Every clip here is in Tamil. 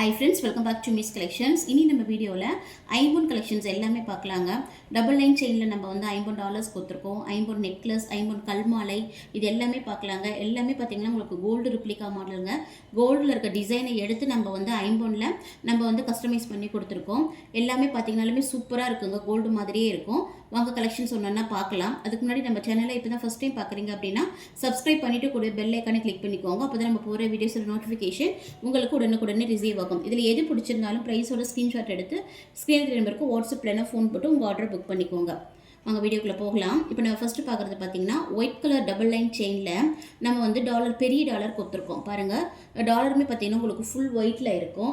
Hi friends welcome back to miss collections இனி நம்ம வீடியோவில் ஐம்பொன் கலெக்ஷன்ஸ் எல்லாமே பார்க்கலாங்க. டபுள் லைன் செயினில் நம்ம வந்து ஐம்பொன் டாலர்ஸ் கொடுத்துருக்கோம். ஐம்பொன் நெக்லஸ் ஐம்பொன் கல்மாலை இது எல்லாமே பார்க்கலாங்க. எல்லாமே பார்த்தீங்கன்னா உங்களுக்கு கோல்டு ரிப்ளிகா மாடலுங்க கோல்டில் இருக்க டிசைனை எடுத்து நம்ம வந்து ஐம்பொனில் நம்ம வந்து கஸ்டமைஸ் பண்ணி கொடுத்துருக்கோம். எல்லாமே பார்த்தீங்கனாலுமே சூப்பராக இருக்குங்க. கோல்டு மாதிரியே இருக்கும். வாங்க கலெக்ஷன்ஸ் சொன்னோன்னா பார்க்கலாம். அதுக்கு முன்னாடி நம்ம சேனலை இப்போ தான் ஃபஸ்ட் டைம் பார்க்குறீங்க அப்படின்னா சப்ஸ்கிரைப் பண்ணிட்டு கூட பெல் ஐக்கானே கிளிக் பண்ணிக்கோங்க. அப்போ தான் நம்ம போகிற வீடியோஸோட நோட்டிஃபிகேஷன் உங்களுக்கு உடனுக்குடனே ரிசீவ் ஆகும். இதில் எது பிடிச்சிருந்தாலும் ப்ரைஸோட ஸ்க்ரீன்ஷாட் எடுத்து ஸ்க்ரீன் நம்பருக்கு வாட்ஸ்அப்பில் ஃபோன் போட்டு உங்கள் ஆர்டர் புக் பண்ணிக்கோங்க. வாங்க வீடியோக்குள்ளே போகலாம். இப்போ நம்ம ஃபஸ்ட்டு பார்க்குறது பார்த்தீங்கன்னா ஒயிட் கலர் டபுள் லைன் செயினில் நம்ம வந்து டாலர் பெரிய டாலர் கொடுத்துருக்கோம். பாருங்கள் டாலருமே பார்த்தீங்கன்னா உங்களுக்கு ஃபுல் ஒயிட்டில் இருக்கும்.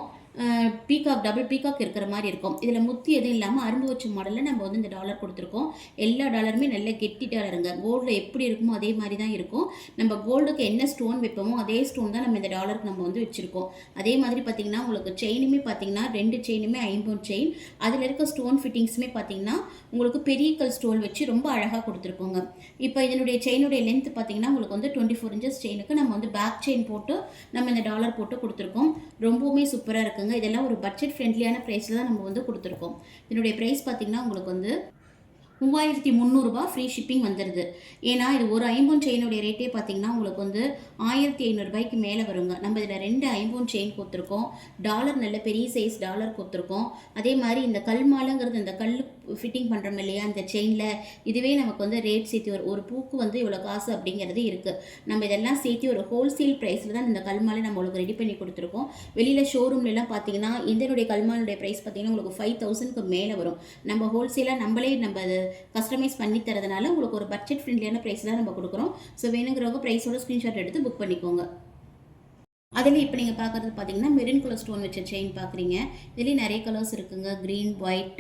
பீகாக் டபுள் பீகாக் இருக்கிற மாதிரி இருக்கும். இதில் முத்தி எதுவும் இல்லாமல் அரும்பு வச்ச மாடலில் நம்ம வந்து இந்த டாலர் கொடுத்துருக்கோம். எல்லா டாலருமே நல்ல கெட்டி டாலருங்க கோல்டில் எப்படி இருக்குமோ அதே மாதிரி தான் இருக்கும். நம்ம கோல்டுக்கு என்ன ஸ்டோன் வைப்போமோ அதே ஸ்டோன் தான் நம்ம இந்த டாலருக்கு நம்ம வந்து வச்சுருக்கோம். அதே மாதிரி பார்த்தீங்கன்னா உங்களுக்கு செயினுமே பார்த்தீங்கன்னா ரெண்டு செயினுமே ஐம்பது செயின் அதில் இருக்க ஸ்டோன் ஃபிட்டிங்ஸுமே பார்த்தீங்கன்னா உங்களுக்கு பெரிய கல் ஸ்டோன் வச்சு ரொம்ப அழகாக கொடுத்துருக்கோங்க. இப்போ இதனுடைய செயினுடைய லென்த் பார்த்தீங்கன்னா உங்களுக்கு வந்து டுவெண்ட்டி ஃபோர் இன்ச்சஸ் செயினுக்கு நம்ம வந்து பேக் செயின் போட்டு நம்ம இந்த டாலர் போட்டு கொடுத்துருக்கோம். ரொம்பவுமே சூப்பராக இருக்குங்க. இதெல்லாம் ஒரு பட்ஜெட் ஃப்ரெண்ட்லியான ப்ரைஸில் தான் நம்ம வந்து கொடுத்துருக்கோம். இதனுடைய ப்ரைஸ் பார்த்தீங்கன்னா உங்களுக்கு வந்து மூவாயிரத்தி முந்நூறுரூபா ஃப்ரீ ஷிப்பிங் வந்துடுது ஏன்னா இது ஒரு ஐம்பொன் செயினுடைய ரேட்டே பார்த்தீங்கன்னா உங்களுக்கு வந்து ஆயிரத்தி ஐநூறுரூபாய்க்கு மேலே வருங்க. நம்ம இதில் ரெண்டு ஐம்பொன் செயின் கொடுத்துருக்கோம். டாலர் நல்ல பெரிய சைஸ் டாலர் கொடுத்துருக்கோம். அதே மாதிரி இந்த கல் மாலைங்கிறது இந்த கல் ஃபிட்டிங் பண்ணுறோம் இல்லையா இந்த செயினில் இதுவே நமக்கு வந்து ரேட் சேர்த்து ஒரு ஒரு பூக்கு வந்து இவ்வளோ காசு அப்படிங்கிறது இருக்குது நம்ம இதெல்லாம் சேர்த்து ஒரு ஹோல்சேல் ப்ரைஸில் தான் இந்த கல் மாலை நம்ம உங்களுக்கு ரெடி பண்ணி கொடுத்துருக்கோம். வெளியில் ஷோரூம்லலாம் பார்த்தீங்கன்னா இதனுடைய கல்மாலுடைய ப்ரைஸ் பார்த்தீங்கன்னா உங்களுக்கு ஃபைவ் தௌசண்ட்க்கு மேலே வரும். நம்ம ஹோல்சேலாக நம்மளே நம்ம கஸ்டமைஸ் பண்ணி தரதுனால உங்களுக்கு ஒரு பட்ஜெட் ஃப்ரெண்ட்லியான ப்ரைஸ் தான் நம்ம கொடுக்குறோம். ஸோ வேணுங்கிறவங்க ப்ரைஸோட ஸ்க்ரீன்ஷாட் எடுத்து புக் பண்ணிக்கோங்க. அதில் இப்போ நீங்கள் பார்க்குறது பார்த்தீங்கன்னா மெரூன் கலர் ஸ்டோன் வச்ச செயின் பார்க்குறீங்க இதுலேயும் நிறைய கலர்ஸ் இருக்குங்க. Green white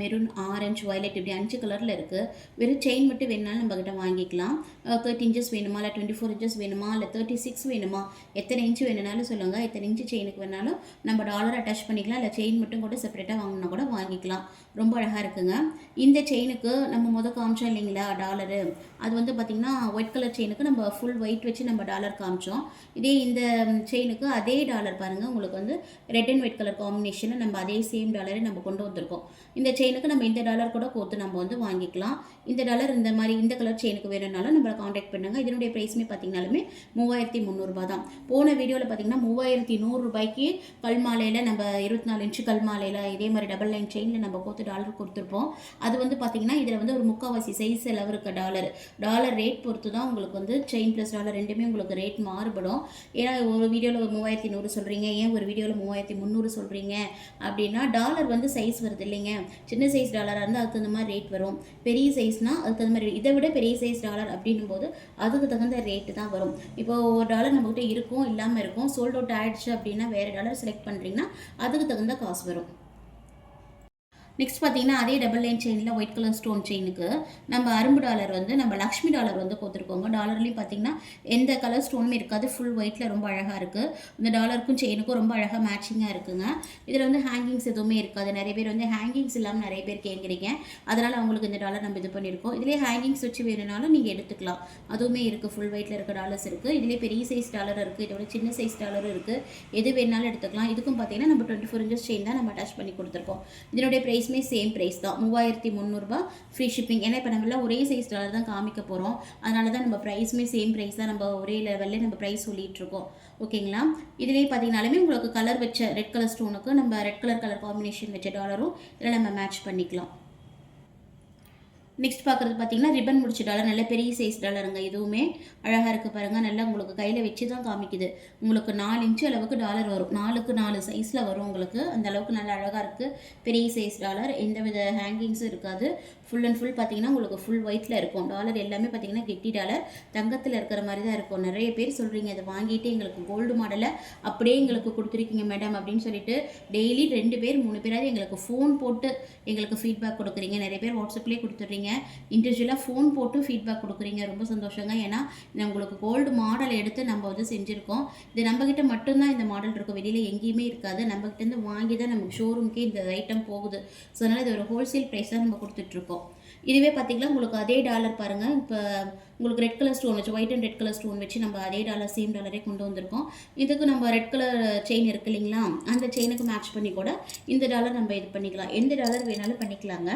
maroon orange violet இப்படி அஞ்சு கலரில் இருக்குது வெறும் செயின் மட்டும் வேணுனாலும் நம்மக்கிட்ட வாங்கிக்கலாம். தேர்ட்டி இன்ச்சஸ் வேணுமா? இல்லை டுவெண்ட்டி ஃபோர் இன்ச்சஸ் வேணுமா? இல்லை தேர்ட்டி சிக்ஸ் வேணுமா? எத்தனை இன்ச்சு வேணுனாலும் சொல்லுங்கள் எத்தனை இன்ச்சு செயினுக்கு வேணாலும் நம்ம டாலர் அட்டாச் பண்ணிக்கலாம். இல்லை செயின் மட்டும் கூட செப்பரேட்டாக வாங்கினா கூட வாங்கிக்கலாம். ரொம்ப அழகாக இருக்குங்க. இந்த செயினுக்கு நம்ம முத காமிச்சோம் இல்லைங்களா டாலரு அது வந்து பார்த்திங்கன்னா ஒயிட் கலர் செயினுக்கு நம்ம ஃபுல் ஒயிட் வச்சு நம்ம டாலர் காமிச்சோம். இதே இந்த செயினுக்கு அதே டாலர் பாருங்கள் உங்களுக்கு வந்து ரெட் அண்ட் ஒயிட் கலர் காம்பினேஷனில் நம்ம அதே சேம் டாலரை நம்ம கொண்டு வந்திருக்கோம். இந்த செயினுக்கு நம்ம இந்த டாலர் கூட கோத்து நம்ம வந்து வாங்கிக்கலாம். இந்த டாலர் இந்த மாதிரி இந்த கலர் செயினுக்கு வேணும்னாலும் நம்மளை காண்டாக்ட் பண்ணுங்க. இதனுடைய ப்ரைஸுமே பார்த்தீங்கனாலுமே மூவாயிரத்தி முந்நூறுபா தான். போன வீடியோவில் பார்த்தீங்கன்னா மூவாயிரத்தி நூறுரூபாய்க்கு கல்மாலையில் நம்ம இருபத்தி நாலு இன்ச்சு கல்மாலையில் இதே மாதிரி டபுள் லைன் செயினில் நம்ம கோத்து டாலர் கொடுத்துருப்போம். அது வந்து பார்த்தீங்கன்னா இதில் வந்து ஒரு முக்கால்வாசி சைஸ் அளவு இருக்க டாலர். டாலர் ரேட் பொறுத்து தான் உங்களுக்கு வந்து செயின் ப்ளஸ் டாலர் ரெண்டுமே உங்களுக்கு ரேட் மாறுபடும். ஏன்னா ஒரு வீடியோவில் மூவாயிரத்தி நூறு சொல்கிறீங்க ஏன் ஒரு வீடியோவில் மூவாயிரத்தி முந்நூறு சொல்கிறீங்க அப்படின்னா டாலர் வந்து சைஸ் வருது இல்லைங்க. சின்ன சைஸ் டாலராக இருந்தால் அதுக்கு தகுந்த மாதிரி ரேட் வரும். பெரிய சைஸ்னால் அதுக்கு தகுந்த மாதிரி இதை விட பெரிய சைஸ் டாலர் அப்படின்னும் போது அதுக்கு தகுந்த ரேட்டு தான் வரும். இப்போ ஒரு டாலர் நம்மகிட்ட இருக்கும் இல்லாமல் இருக்கும். சோல்ட் அவுட் ஆயிடுச்சு அப்படின்னா வேறு டாலர் செலக்ட் பண்ணுறீங்கன்னா அதுக்கு தகுந்த காசு வரும். நெக்ஸ்ட் பார்த்தீங்கன்னா அதே டபுள் லைன் செயினில் ஒயிட் கலர் ஸ்டோன் செயினுக்கு நம்ம அரும்பு டாலர் வந்து நம்ம லக்ஷ்மி டாலர் வந்து கொடுத்துருக்கோங்க. டாலர்லேயும் பார்த்தீங்கன்னா எந்த கலர் ஸ்டோனுமே இருக்காது. ஃபுல் ஒயிட்டில் ரொம்ப அழகாக இருக்குது இந்த டாலருக்கும் செயினுக்கும் ரொம்ப அழகாக மேட்சிங்காக இருக்குங்க. இதில் வந்து ஹேங்கிங்ஸ் எதுவுமே இருக்காது. நிறைய பேர் வந்து ஹேங்கிங்ஸ் இல்லாமல் நிறைய பேர் கேட்குறீங்க. அதனால் அவங்களுக்கு இந்த டாலர் நம்ம இது பண்ணியிருக்கோம். இதிலே ஹேங்கிங்ஸ் வச்சு வேணும்னாலும் நீங்கள் எடுத்துக்கலாம். அதுவுமே இருக்குது ஃபுல் ஒயிட்டில் இருக்க டாலர்ஸ் இருக்குது இதிலே பெரிய சைஸ் டாலர் இருக்குது இதோட சின்ன சைஸ் டாலரும் இருக்குது எது வேணாலும் எடுத்துக்கலாம். இதுக்கும் பார்த்தீங்கன்னா நம்ம டுவெண்ட்டி ஃபோர் இன்ச்சஸ் செயின் தான் நம்ம அட்டாச் பண்ணி கொடுத்துருக்கோம். இதனுடைய ப்ரைஸ் ப்ரைஸுமே சேம் ப்ரைஸ் தான். மூவாயிரத்தி முந்நூறுரூபா ஃப்ரீ ஷிப்பிங் ஏன்னா இப்போ நம்மளாம் ஒரே சைஸ் டாலர் தான் காமிக்க போகிறோம் அதனால தான் நம்ம ப்ரைஸுமே சேம் ப்ரைஸ் தான் நம்ம ஒரே லெவலில் நம்ம ப்ரைஸ் சொல்லிகிட்ருக்கோம் இருக்கோம். ஓகேங்களா? இதுலேயே பார்த்தீங்கனாலுமே உங்களுக்கு கலர் வச்ச ரெட் கலர் ஸ்டோனுக்கு நம்ம ரெட் கலர் கலர் காம்பினேஷன் வச்ச டாலரும் இதில் நம்ம மேட்ச் பண்ணிக்கலாம். நெக்ஸ்ட் பார்க்குறது பார்த்தீங்கன்னா ரிப்பன் முடிச்ச டாலர் நல்ல பெரிய சைஸ் டாலருங்க இதுவுமே அழகாக இருக்குது பாருங்கள் நல்லா உங்களுக்கு கையில் வச்சு தான் காமிக்குது. உங்களுக்கு நாலு இன்ச்சு அளவுக்கு டாலர் வரும். நாலுக்கு நாலு சைஸில் வரும் உங்களுக்கு. அந்த அளவுக்கு நல்லா அழகாக இருக்குது பெரிய சைஸ் டாலர் எந்த வித ஹேங்கிங்ஸும் இருக்காது. ஃபுல் அண்ட் ஃபுல் பார்த்தீங்கன்னா உங்களுக்கு ஃபுல் ஒயிட்டில் இருக்கும். டாலர் எல்லாமே பார்த்தீங்கன்னா கெட்டி டாலர் தங்கத்தில் இருக்கிற மாதிரி தான் இருக்கும். நிறைய பேர் சொல்கிறீங்க அதை வாங்கிட்டு எங்களுக்கு கோல்டு மாடலை அப்படியே எங்களுக்கு கொடுத்துருக்கீங்க மேடம் அப்படின்னு சொல்லிட்டு டெய்லி ரெண்டு பேர் மூணு பேராவது எங்களுக்கு ஃபோன் போட்டு எங்களுக்கு ஃபீட்பேக் கொடுக்குறீங்க. நிறைய பேர் வாட்ஸ்அப்லேயே கொடுத்துட்றீங்க. இண்டிவிஜுவலாக ஃபோன் போட்டு ஃபீட்பேக் கொடுக்குறீங்க. ரொம்ப சந்தோஷங்க. ஏன்னா உங்களுக்கு கோல்டு மாடல் எடுத்து நம்ம வந்து செஞ்சுருக்கோம். இது நம்மக்கிட்ட மட்டும்தான் இந்த மாடல் இருக்கும். வெளியில் எங்கேயுமே இருக்காது. நம்மக்கிட்டேருந்து வாங்கி தான் நமக்கு ஷோரூம்க்கே இந்த ஐட்டம் போகுது. ஸோ அதனால் இது ஒரு ஹோல்சேல் ப்ரைஸ் தான் நம்ம கொடுத்துட்ருக்கோம். இதுவே பார்த்திங்கன்னா உங்களுக்கு அதே டாலர் பாருங்கள் இப்போ உங்களுக்கு ரெட் கலர் ஸ்டோன் வச்சு white and red colour stone வச்சு நம்ம அதே டாலர் சேம் டாலரே கொண்டு வந்திருக்கோம். இதுக்கு நம்ம ரெட் கலர் செயின் இருக்கு இல்லைங்களா? அந்த செயினுக்கு மேட்ச் பண்ணி கூட இந்த டாலர் நம்ம இது பண்ணிக்கலாம். எந்த டாலர் வேணாலும் பண்ணிக்கலாங்க.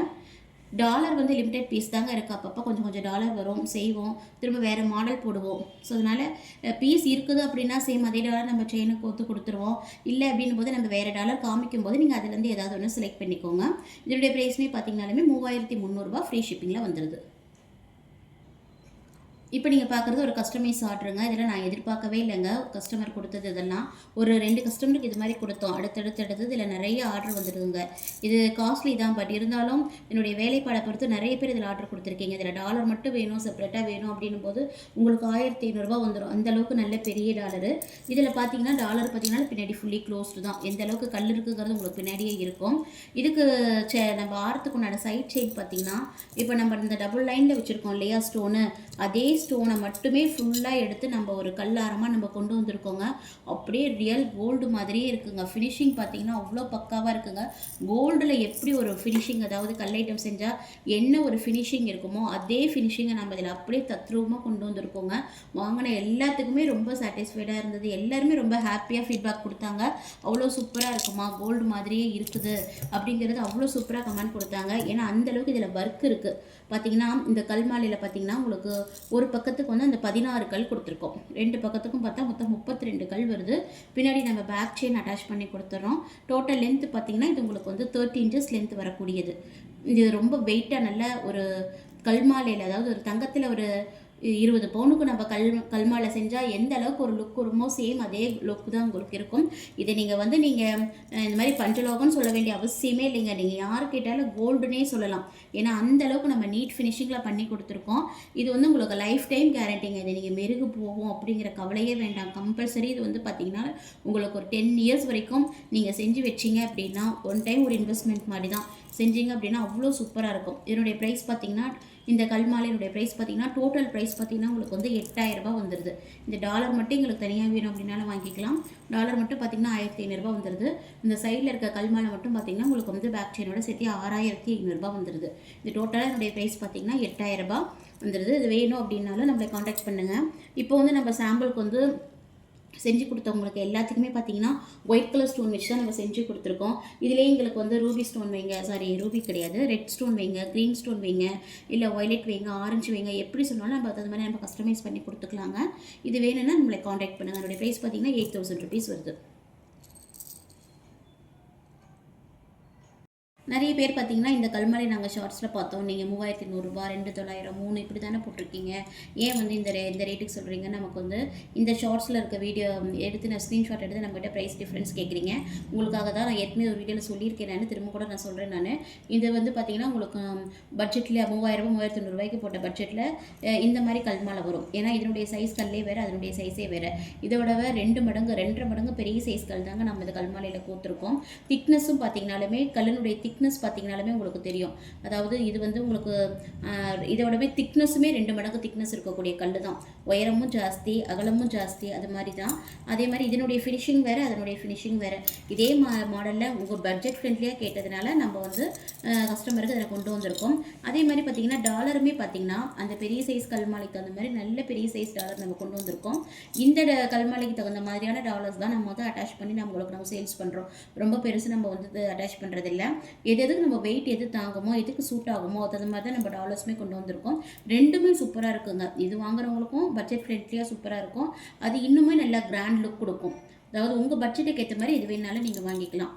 டாலர் வந்து லிமிடெட் பீஸ் தாங்க இருக்குது அப்பப்போ கொஞ்சம் கொஞ்சம் டாலர் வரும் செய்வோம். திரும்ப வேறு மாடல் போடுவோம். ஸோ அதனால் பீஸ் இருக்குது அப்படின்னா சேம் அதே டாலர் நம்ம செயினுக்கு ஒத்து கொடுத்துருவோம். இல்லை அப்படின்னும் போது நம்ம வேறு டாலர் காமிக்கும் போது நீங்கள் அதுலேருந்து ஏதாவது ஒன்று செலக்ட் பண்ணிக்கோங்க. இதனுடைய ப்ரைஸ்மே பார்த்தீங்கனாலுமே மூவாயிரத்தி முந்நூறுரூவா ஃப்ரீ ஷிப்பிங்கில் வந்துடுது இப்போ நீங்கள் பார்க்குறது ஒரு கஸ்டமைஸ் ஆர்டருங்க இதெல்லாம் நான் எதிர்பார்க்கவே இல்லைங்க. கஸ்டமர் கொடுத்தது இதெல்லாம். ஒரு ரெண்டு கஸ்டமருக்கு இது மாதிரி கொடுத்தோம். அடுத்தடுத்து அடுத்தது இதில் நிறைய ஆர்டர் வந்துடுதுங்க இது காஸ்ட்லி தான். பட் இருந்தாலும் என்னுடைய வேலைப்பாடை பொறுத்து நிறைய பேர் இதில் ஆர்டர் கொடுத்துருக்கீங்க. இதில் டாலர் மட்டும் வேணும் செப்பரேட்டாக வேணும் அப்படின்னும் போது உங்களுக்கு ஆயிரத்தி ஐநூறுரூவா வந்துடும் அந்த அளவுக்கு நல்ல பெரிய டாலரு இதில் பார்த்தீங்கன்னா டாலர் பார்த்தீங்கன்னா பின்னாடி ஃபுல்லி க்ளோஸ்டு தான். எந்த அளவுக்கு கல் இருக்குங்கிறது உங்களுக்கு பின்னாடியே இருக்கும். இதுக்கு சே நம்ம ஆரத்துக்கு உண்டான சைட் சைட் பார்த்தீங்கன்னா இப்போ நம்ம இந்த டபுள் லைனில் வச்சுருக்கோம் இல்லையா ஸ்டோனு அதே ஸ்டோனை மட்டுமே ஃபுல்லாக எடுத்து நம்ம ஒரு கல்லாரமாக நம்ம கொண்டு வந்திருக்கோங்க. அப்படியே ரியல் கோல்டு மாதிரியே இருக்குங்க. ஃபினிஷிங் பார்த்தீங்கன்னா அவ்வளோ பக்காவாக இருக்குங்க. கோல்டில் எப்படி ஒரு ஃபினிஷிங் அதாவது கல் ஐட்டம் செஞ்சால் என்ன ஒரு ஃபினிஷிங் இருக்குமோ அதே ஃபினிஷிங்கை நம்ம இதில் அப்படியே தத்ரூபமாக கொண்டு வந்திருக்கோங்க. வாங்கின எல்லாத்துக்குமே ரொம்ப சாட்டிஸ்ஃபைடாக இருந்தது. எல்லாருமே ரொம்ப ஹாப்பியாக ஃபீட்பேக் கொடுத்தாங்க. அவ்வளோ சூப்பராக இருக்குமா? கோல்டு மாதிரியே இருக்குது அப்படிங்கிறது அவ்வளோ சூப்பராக கமெண்ட் கொடுத்தாங்க. ஏன்னா அந்தளவுக்கு இதில் ஒர்க் இருக்குது பார்த்தீங்கன்னா இந்த கல்மாலையில் பார்த்தீங்கன்னா உங்களுக்கு ஒரு பக்கத்துக்கு வந்து அந்த பதினாறு கல் கொடுத்துருக்கோம். ரெண்டு பக்கத்துக்கும் பார்த்தா மொத்தம் முப்பத்தி ரெண்டு கல் வருது. பின்னாடி நம்ம பேக் செயின் அட்டாச் பண்ணி கொடுத்துட்றோம் டோட்டல் லென்த் பார்த்திங்கன்னா இது உங்களுக்கு வந்து தேர்ட்டி இன்ச்சஸ் லென்த் வரக்கூடியது. இது ரொம்ப வெயிட்டாக நல்ல ஒரு கல்மாலையில் அதாவது ஒரு தங்கத்தில் ஒரு இருபது பவுனுக்கு நம்ம கல் கல்மாலை செஞ்சால் எந்த அளவுக்கு ஒரு லுக் வருமோ சேம் அதே லுக் தான் உங்களுக்கு இருக்கும். இதை நீங்கள் வந்து நீங்கள் இந்த மாதிரி பஞ்சலோகம்னு சொல்ல வேண்டிய அவசியமே இல்லைங்க. நீங்கள் யார் கேட்டாலும் கோல்டுனே சொல்லலாம். ஏன்னா அந்த அளவுக்கு நம்ம நீட் ஃபினிஷிங்கில் பண்ணி கொடுத்துருக்கோம். இது வந்து உங்களுக்கு லைஃப் டைம் கேரண்டிங்க இதை நீங்கள் மெருகு போகும் அப்படிங்கிற கவலையே வேண்டாம். கம்பல்சரி இது வந்து பார்த்தீங்கன்னா உங்களுக்கு ஒரு டென் இயர்ஸ் வரைக்கும் நீங்கள் செஞ்சு வச்சிங்க அப்படின்னா ஒன் டைம் ஒரு இன்வெஸ்ட்மெண்ட் மாதிரி தான். செஞ்சீங்க அப்படின்னா அவ்வளோ சூப்பராக இருக்கும். இதனுடைய ப்ரைஸ் பார்த்தீங்கன்னா இந்த கல்மாலையினுடைய ப்ரைஸ் பார்த்தீங்கன்னா டோட்டல் ப்ரைஸ் பார்த்தீங்கன்னா உங்களுக்கு வந்து எட்டாயிரரூபா வந்துடுது இந்த டாலர் மட்டும் எங்களுக்கு தனியாக வேணும் அப்படின்னாலும் வாங்கிக்கலாம். டாலர் மட்டும் பார்த்தீங்கன்னா ஆயிரத்தி ஐநூறுரூபா வந்துடுது இந்த சைடில் இருக்க கல்மாலை மட்டும் பார்த்தீங்கன்னா உங்களுக்கு வந்து பேக் செயினோட சேர்த்து ஆறாயிரத்தி ஐநூறுரூபா வந்துடுது இந்த டோட்டலாக என்னுடைய ப்ரைஸ் பார்த்தீங்கன்னா எட்டாயிரரூபா வந்துடுது இது வேணும் அப்படின்னாலும் நம்மளை காண்டாக்ட் பண்ணுங்கள் இப்போ வந்து நம்ம சாம்பிளுக்கு வந்து செஞ்சு கொடுத்தவங்களுக்கு எல்லாத்துக்குமே பார்த்தீங்கன்னா ஒயிட் கலர் ஸ்டோன் வச்சு தான் நம்ம செஞ்சு கொடுத்துருக்கோம். இதிலே எங்களுக்கு வந்து ரூபி ஸ்டோன் வைங்க சாரி ரூபி கிடையாது. ரெட் ஸ்டோன் வைங்க க்ரீன் ஸ்டோன் வைங்க இல்லை ஒய்லெட் வைங்க ஆரஞ்சு வைங்க எப்படி சொன்னாலும் நம்ம அது மாதிரி நம்ம கஸ்டமைஸ் பண்ணி கொடுத்துக்கலாங்க. இது வேணும்னா நம்மளை காண்டாக்ட் பண்ணுங்கள் அதோடய ப்ரைஸ் பார்த்தீங்கன்னா எயிட் தௌசண்ட் ருபீஸ் வருது. நிறைய பேர் பார்த்தீங்கன்னா இந்த கல்மலை நாங்கள் ஷார்ட்ஸில் பார்த்தோம். நீங்கள் மூவாயிரத்தி நூறுரூபா ரெண்டு தொள்ளாயிரம் மூணு இப்படி தானே போட்டிருக்கீங்க. ஏன் வந்து இந்த ரே இந்த ரேட்டுக்கு சொல்கிறீங்க நமக்கு வந்து இந்த ஷார்ட்ஸில் இருக்க வீடியோ எடுத்து நான் ஸ்க்ரீன்ஷாட் எடுத்து நம்மகிட்ட ப்ரைஸ் டிஃப்ரென்ஸ் கேட்குறீங்க. உங்களுக்காக தான் நான் ஏற்கனவே ஒரு வீடியோவில் சொல்லியிருக்கேன் நான். திரும்ப கூட நான் சொல்கிறேன் நான். இது வந்து பார்த்தீங்கன்னா உங்களுக்கு பட்ஜெட்டில் மூவாயிரம் மூவாயிரத்தி நூறுரூவாய்க்கு போட்ட பட்ஜெட்டில் இந்த மாதிரி கல்மாலை வரும். ஏன்னா இதனுடைய சைஸ் கல்லே வேறு அதனுடைய சைஸே வேறு. இதோட ரெண்டு மடங்கு ரெண்டரை மடங்கு பெரிய சைஸ் கல் தாங்க நம்ம இந்த கல்மாலையில் கோத்துருக்கோம். திக்னஸும் பார்த்தீங்கனாலுமே கல்லினுடைய திக் திக்னஸ் பார்த்தீங்கனாலுமே உங்களுக்கு தெரியும். அதாவது இது வந்து உங்களுக்கு இதோடவே திக்னஸுமே ரெண்டு மடங்கு திக்னஸ் இருக்கக்கூடிய கல் தான் உயரமும் ஜாஸ்தி அகலமும் ஜாஸ்தி அது மாதிரி தான் அதே மாதிரி இதனுடைய ஃபினிஷிங் வேறு அதனுடைய ஃபினிஷிங் வேறு. இதே மா மாடலில் உங்கள் பட்ஜெட் ஃப்ரெண்ட்லியாக கேட்டதுனால நம்ம வந்து கஸ்டமருக்கு அதில் கொண்டு வந்திருக்கோம். அதே மாதிரி பார்த்திங்கன்னா டாலருமே பார்த்திங்கன்னா அந்த பெரிய சைஸ் கல்மாலைக்கு தகுந்த மாதிரி நல்ல பெரிய சைஸ் டாலர் நம்ம கொண்டு வந்திருக்கோம். இந்த கல்மாலைக்கு தகுந்த மாதிரியான டாலர்ஸ் தான் நம்ம வந்து அட்டாச் பண்ணி நம்ம உங்களுக்கு நம்ம சேல்ஸ் பண்ணுறோம் ரொம்ப பெருசு நம்ம வந்து அட்டாச் பண்ணுறதில்ல எது எதுக்கு நம்ம வெயிட் எது தாங்குமோ எதுக்கு சூட் ஆகுமோ அது மாதிரி தான் நம்ம டாலர்ஸுமே கொண்டு வந்திருக்கோம். ரெண்டுமே சூப்பராக இருக்குங்க. இது வாங்குறவங்களுக்கும் பட்ஜெட் ஃப்ரெண்ட்லியாக சூப்பராக இருக்கும். அது இன்னுமே நல்லா கிராண்ட் லுக் கொடுக்கும். அதாவது உங்கள் பட்ஜெட்டுக்கு ஏற்ற மாதிரி எது வேணாலும் நீங்கள் வாங்கிக்கலாம்.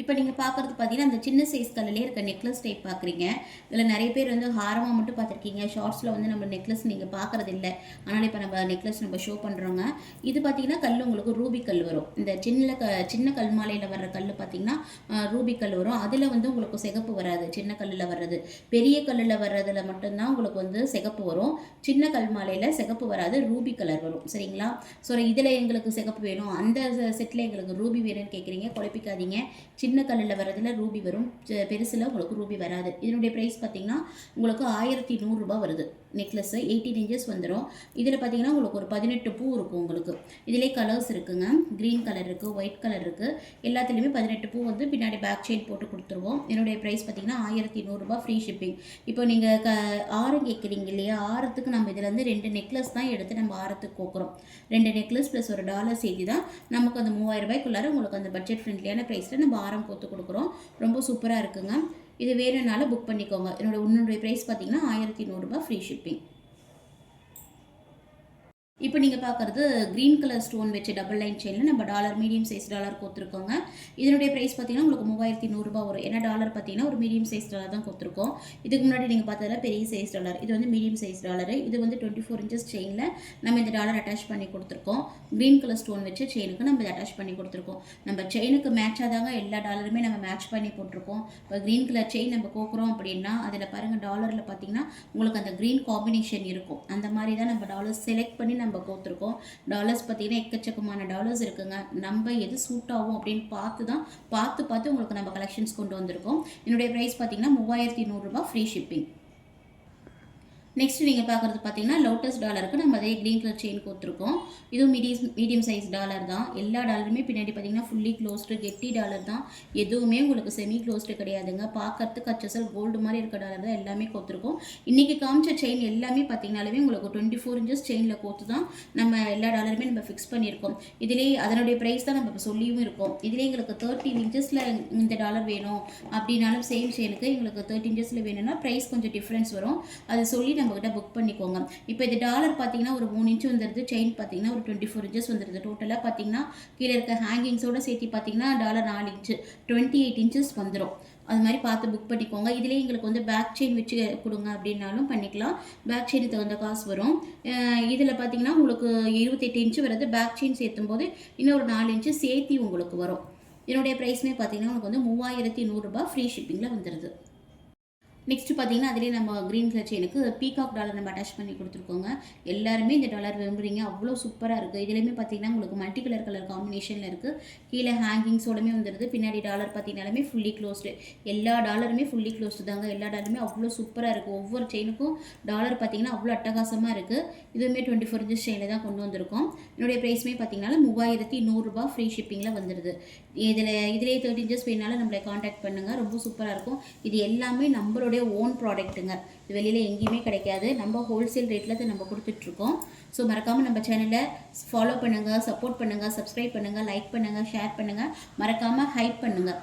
இப்போ நீங்கள் பார்க்குறது பார்த்தீங்கன்னா அந்த சின்ன சைஸ் கல்லிலே இருக்க நெக்லஸ் டைப் பார்க்குறீங்க இதில் நிறைய பேர் வந்து ஹாரமாக மட்டும் பார்த்துருக்கீங்க ஷார்ட்ஸில் வந்து நம்ம நெக்லஸ் நீங்கள் பார்க்குறது இல்லை. ஆனால் இப்போ நம்ம நெக்லஸ் நம்ம ஷோ பண்ணுறோங்க இது பார்த்தீங்கன்னா கல் உங்களுக்கு ரூபி கல் வரும். இந்த சின்ன க சின்ன கல் மாலையில் வர்ற கல் பார்த்தீங்கன்னா ரூபி கல் வரும். அதில் வந்து உங்களுக்கு சிகப்பு வராது. சின்ன கல்லில் வர்றது. பெரிய கல்லில் வர்றதுல மட்டும்தான் உங்களுக்கு வந்து சிகப்பு வரும். சின்ன கல் மாலையில் சிகப்பு வராது. ரூபி கலர் வரும். சரிங்களா? ஸோ இதில் எங்களுக்கு சிகப்பு வேணும். அந்த செட்டில் எங்களுக்கு ரூபி வேணும்னு கேட்குறீங்க குழப்பிக்காதீங்க. சின்ன கல்லில் வர்றதுல ரூபி வரும். பெருசில் உங்களுக்கு ரூபி வராது. இதனுடைய ப்ரைஸ் பார்த்தீங்கன்னா உங்களுக்கு ஆயிரத்தி நூறுரூபா வருது. நெக்லஸ்ஸு எயிட்டீன் இன்ச்சஸ் வந்துடும் இதில் பார்த்தீங்கன்னா உங்களுக்கு ஒரு பதினெட்டு பூ இருக்கும் உங்களுக்கு. இதிலே கலர்ஸ் இருக்குங்க. க்ரீன் கலர் இருக்குது ஒயிட் கலர் இருக்குது எல்லாத்துலேயுமே பதினெட்டு பூ வந்து பின்னாடி பேக் செயின் போட்டு கொடுத்துருவோம். என்னுடைய ப்ரைஸ் பார்த்தீங்கன்னா ஆயிரத்தி நூறுரூபா ஃப்ரீ ஷிப்பிங் இப்போ நீங்கள் க ஆரம் கேட்குறீங்க இல்லையா? ஆரத்துக்கு நம்ம இதில் ரெண்டு நெக்லஸ் தான் எடுத்து நம்ம ஆரத்துக்கு கோக்குறோம். ரெண்டு நெக்லஸ் ப்ளஸ் ஒரு டாலர் சேர்த்து தான் நமக்கு அந்த மூவாயிரம் ரூபாய்க்குள்ளார உங்களுக்கு அந்த பட்ஜெட் ஃப்ரெண்ட்லியான ப்ரைஸில் நம்ம ஆரம் கோத்து கொடுக்குறோம். ரொம்ப சூப்பராக இருக்குங்க. இது வேணும்னாலும் புக் பண்ணிக்கோங்க. என்னோட உன்னுடைய ப்ரைஸ் பார்த்தீங்கன்னா ஆயிரத்தி நூறுரூபா ஃப்ரீ ஷிப்பிங் இப்போ நீங்கள் பார்க்குறது க்ரீன் கலர் ஸ்டோன் வச்சு டபுள் லைன் செயினில் நம்ம டாலர் மீடியம் சைஸ் டாலர் கொடுத்துருக்கோங்க இதனுடைய ப்ரைஸ் பார்த்தீங்கன்னா உங்களுக்கு மூவாயிரத்தி நூறுரூபா வரும். ஏன்னா டாலர் பார்த்தீங்கன்னா ஒரு மீடியம் சைஸ் டாலர் தான் கொடுத்துருக்கோம் இதுக்கு முன்னாடி நீங்கள் பார்த்ததுல பெரிய சைஸ் டாலர் இது வந்து மீடியம் சைஸ் டாலர் இது வந்து டுவெண்ட்டி ஃபோர் இன்ச்சஸ் செயினில் நம்ம இந்த டாலர் அட்டாச் பண்ணி கொடுத்துருக்கோம். க்ரீன் கலர் ஸ்டோன் வச்சு செயினுக்கு நம்ம இதை அட்டாச் பண்ணி கொடுத்துருக்கோம். நம்ம செயினுக்கு மேட்சாக தாங்க எல்லா டாலருமே நம்ம மேட்ச் பண்ணி போட்டிருக்கோம். இப்போ க்ரீன் கலர் செயின் நம்ம கோக்குறோம் அப்படின்னா அதில் பாருங்கள் டாலரில் பார்த்தீங்கன்னா உங்களுக்கு அந்த க்ரீன் காம்பினேஷன் இருக்கும். அந்த மாதிரி தான் நம்ம டாலர் செலக்ட் பண்ணி நம்ம கோத்துருக்கோம் டாலர்ஸ் பார்த்தீங்கன்னா எக்கச்சக்கமான டாலர்ஸ் இருக்குங்க. நம்ம எது சூட் ஆகும் அப்படின்னு பார்த்து தான் பார்த்து பார்த்து உங்களுக்கு நம்ம கலெக்ஷன்ஸ் கொண்டு வந்திருக்கோம். என்னுடைய ப்ரைஸ் பார்த்தீங்கன்னா மூவாயிரத்தி நூறுரூபா ஃப்ரீ ஷிப்பிங் நெக்ஸ்ட் நீங்கள் பார்க்குறது பார்த்தீங்கன்னா லோட்டஸ் டாலருக்கு நம்ம அதே க்ரீன் கலர் செயின் கொடுத்துருக்கோம். இதுவும் மீடியம் மீடியம் சைஸ் டாலர் தான். எல்லா டாலருமே பின்னாடி பார்த்தீங்கன்னா ஃபுல்லி க்ளோஸ்டு கெட்டி டாலர் தான். எதுவுமே உங்களுக்கு செமி க்ளோஸ்டு கிடையாதுங்க. பார்க்கறதுக்கு அச்சசல் கோல்டு மாதிரி இருக்க டாலர் தான் எல்லாமே கொடுத்துருக்கோம். இன்றைக்கி காமிச்ச செயின் எல்லாமே பார்த்தீங்கனாலுமே உங்களுக்கு டுவெண்ட்டி ஃபோர் இன்ச்சஸ் செயினில் கோத்து தான் நம்ம எல்லா டாலருமே நம்ம ஃபிக்ஸ் பண்ணியிருக்கோம். இதிலே அதனுடைய ப்ரைஸ் தான் நம்ம இப்போ சொல்லியும் இருக்கோம். இதிலே எங்களுக்கு தேர்ட்டி இன்ச்சஸில் இந்த டாலர் வேணும். அப்படின்னாலும் சேம் செயினுக்கு எங்களுக்கு தேர்ட்டி இன்ச்சஸில் வேணும்னா ப்ரைஸ் கொஞ்சம் டிஃப்ரென்ஸ் வரும். அது சொல்லி நம்மக்கிட்ட புக் பண்ணிக்கோங்க. இப்போ இது டாலர் பார்த்தீங்கன்னா ஒரு மூணு இன்ச் வந்துடுது செயின் பார்த்தீங்கன்னா ஒரு டுவெண்ட்டி ஃபோர் இன்ச்சஸ் வந்துடுது டோட்டலாக பார்த்தீங்கன்னா கீழே இருக்க ஹேங்கிங்ஸோட சேர்த்து பார்த்தீங்கன்னா டாலர் நாலு இன்ச்சு டுவெண்ட்டி எயிட் இன்ச்சஸ் வந்துடும் அது மாதிரி பார்த்து புக் பண்ணிக்கோங்க. இதிலே எங்களுக்கு வந்து பேக் செயின் வச்சு கொடுங்க அப்படின்னாலும் பண்ணிக்கலாம். பேக் செயின் தகுந்த காசு வரும். இதில் பார்த்தீங்கன்னா உங்களுக்கு இருபத்தெட்டு இன்ச்சு வருது. பேக் செயின் சேர்த்தும் போது இன்னொரு நாலு இன்ச்சு சேர்த்தி உங்களுக்கு வரும். இதனுடைய ப்ரைஸ்மே பார்த்தீங்கன்னா உங்களுக்கு வந்து மூவாயிரத்தி நூறுரூபா ஃப்ரீ ஷிப்பிங்கில் வந்துடுது நெக்ஸ்ட்டு பார்த்தீங்கன்னா அதிலே நம்ம க்ரீன் கலர் செயினுக்கு பீகாக் டாலர் நம்ம அட்டாச் பண்ணி கொடுத்துருக்கோங்க. எல்லாருமே இந்த டாலர் விரும்புறீங்க. அவ்வளோ சூப்பராக இருக்குது இதுலேயுமே பார்த்தீங்கன்னா உங்களுக்கு மல்டி கலர் கலர் காம்பினேஷனில் இருக்குது கீழே ஹேங்கிங்ஸோடமே வந்துடுது பின்னாடி டாலர் பார்த்தீங்கனாலுமே ஃபுல்லி க்ளோஸ்டு எல்லா டாலருமே ஃபுல்லி க்ளோஸ்டு தாங்க. எல்லா டாலருமே அவ்வளோ சூப்பராக இருக்குது ஒவ்வொரு செயினுக்கும் டாலர் பார்த்தீங்கன்னா அவ்வளோ அட்டகாசமாக இருக்குது இதுவுமே டுவெண்ட்டி ஃபோர் இன்ச்சஸ் செயினில் தான் கொண்டு வந்திருக்கோம். என்னுடைய ப்ரைஸ்மே பார்த்தீங்கன்னா மூவாயிரத்தி நூறுரூபா ஃப்ரீ ஷிப்பிங்கில் வந்துடுது இதில் இதிலே தேர்ட்டி இன்ச்சஸ் வேணாலும் நம்மளை காண்டாக்ட் பண்ணுங்கள் ரொம்ப சூப்பராக இருக்கும். இது எல்லாமே நம்மளோட நம்மளுடைய ஓன் ப்ராடக்ட்டுங்க இது வெளியில் எங்கேயுமே கிடைக்காது. நம்ம ஹோல்சேல் ரேட்டில் தான் நம்ம கொடுத்துட்ருக்கோம். ஸோ மறக்காமல் நம்ம சேனலை ஃபாலோ பண்ணுங்கள் சப்போர்ட் பண்ணுங்கள் சப்ஸ்கிரைப் பண்ணுங்கள் லைக் பண்ணுங்கள் ஷேர் பண்ணுங்கள் மறக்காமல் ஹைப் பண்ணுங்கள்